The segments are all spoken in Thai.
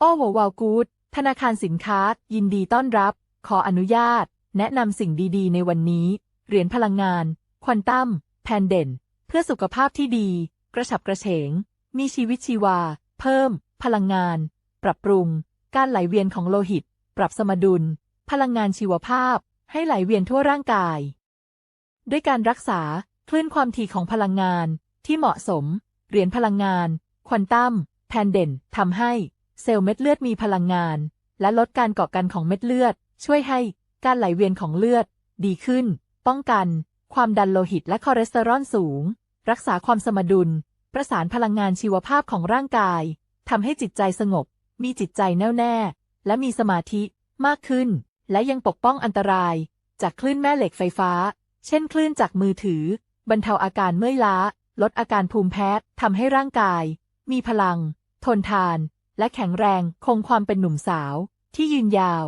โอ้โหวาวกูดธนาคารสินค้า ยินดีต้อนรับ ขออนุญาต แนะนำสิ่งดีๆ ในวันนี้ เหรียญพลังงาน ควอนตัม แพนเด่น เพื่อสุขภาพที่ดี กระฉับกระเฉง มีชีวิตชีวา เพิ่ม พลังงาน ปรับปรุง การไหลเวียนของโลหิต ปรับสมดุล พลังงานชีวภาพ ให้ไหลเวียนทั่วร่างกาย ด้วยการรักษาคลื่นความถี่ของพลังงานที่เหมาะสม เหรียญพลังงาน ควอนตัม แพนเด่นทำให้ เซลล์เม็ดเลือดมีพลังงาน และลดการเกาะกันของเม็ดเลือด ช่วยให้การไหลเวียนของเลือด ดีขึ้น ป้องกัน ความดันโลหิตและคอเลสเตอรอลสูง รักษาความสมดุล ประสานพลังงานชีวภาพของร่างกายทำให้จิตใจสงบ มีจิตใจแน่วแน่ และมีสมาธิมากขึ้น และยังปกป้องอันตราย จากคลื่นแม่เหล็กไฟฟ้า เช่น คลื่นจากมือถือ บรรเทาอาการเมื่อยล้า ลดอาการภูมิแพ้ทำให้ร่างกาย มีพลัง ทนทาน และแข็งแรงคงความเป็นหนุ่มสาวที่ยืนยาว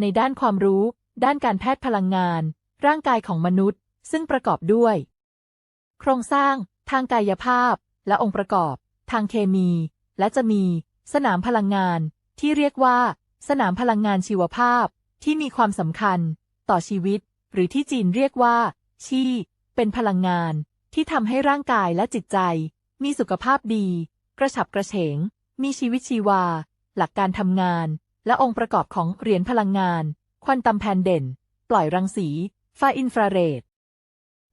ในด้านความรู้ ด้านการแพทย์พลังงาน ร่างกายของมนุษย์ ซึ่งประกอบด้วย โครงสร้าง ทางกายภาพ และองค์ประกอบ ทางเคมี และจะมี สนามพลังงาน ที่เรียกว่า สนามพลังงานชีวภาพ ที่มีความสำคัญ ต่อชีวิต หรือที่จีนเรียกว่า ชีเป็นพลังงานที่ทำให้ร่างกายและจิตใจ มีสุขภาพดี กระฉับกระเฉง มีชีวิตชีวา หลักการทำงาน และองค์ประกอบของเหรียญพลังงาน ควอนตัมแพนเด่น ปล่อยรังสีไฟอินฟราเรด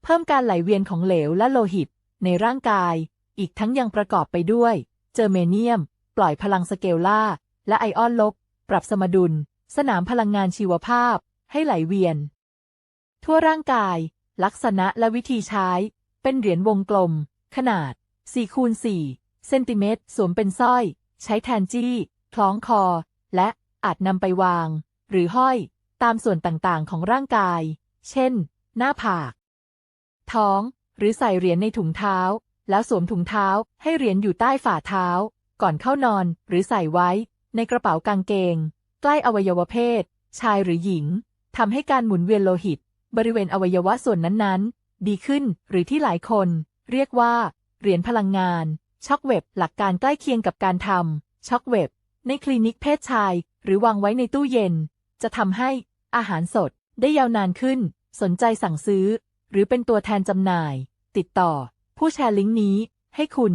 เพิ่มการไหลเวียนของเหลวและโลหิต ในร่างกาย อีกทั้งยังประกอบไปด้วย เจอร์เมเนียม ปล่อยพลังสเกลล่า และไอออนลบ ปรับสมดุล สนามพลังงานชีวภาพ ให้ไหลเวียน ทั่วร่างกาย ลักษณะและวิธีใช้ เป็นเหรียญวงกลม ขนาด4คูณ4 เซนติเมตร สวมเป็นสร้อย ใช้แทนจี้ คล้องคอ และอาจนำไปวาง หรือห้อยตามส่วนต่างๆ ของร่างกาย เช่น หน้าผาก ท้อง หรือใส่เหรียญในถุงเท้า แล้วสวมถุงเท้าให้เหรียญอยู่ใต้ฝ่าเท้า ก่อนเข้านอน หรือใส่ไว้ ในกระเป๋ากางเกง ใกล้อวัยวะเพศ ชายหรือหญิง ทำให้การหมุนเวียนโลหิต บริเวณอวัยวะส่วนนั้นๆ ดีขึ้น หรือที่หลายคน เรียกว่า เหรียญพลังงาน ช็อกเว็บหลักการใกล้เคียงกับการทำช็อกเว็บในคลินิกเพศชาย หรือวางไว้ในตู้เย็น จะทำให้อาหารสดได้ยาวนานขึ้น สนใจสั่งซื้อ หรือเป็นตัวแทนจำหน่าย ติดต่อ ผู้แชร์ลิงก์นี้ให้คุณ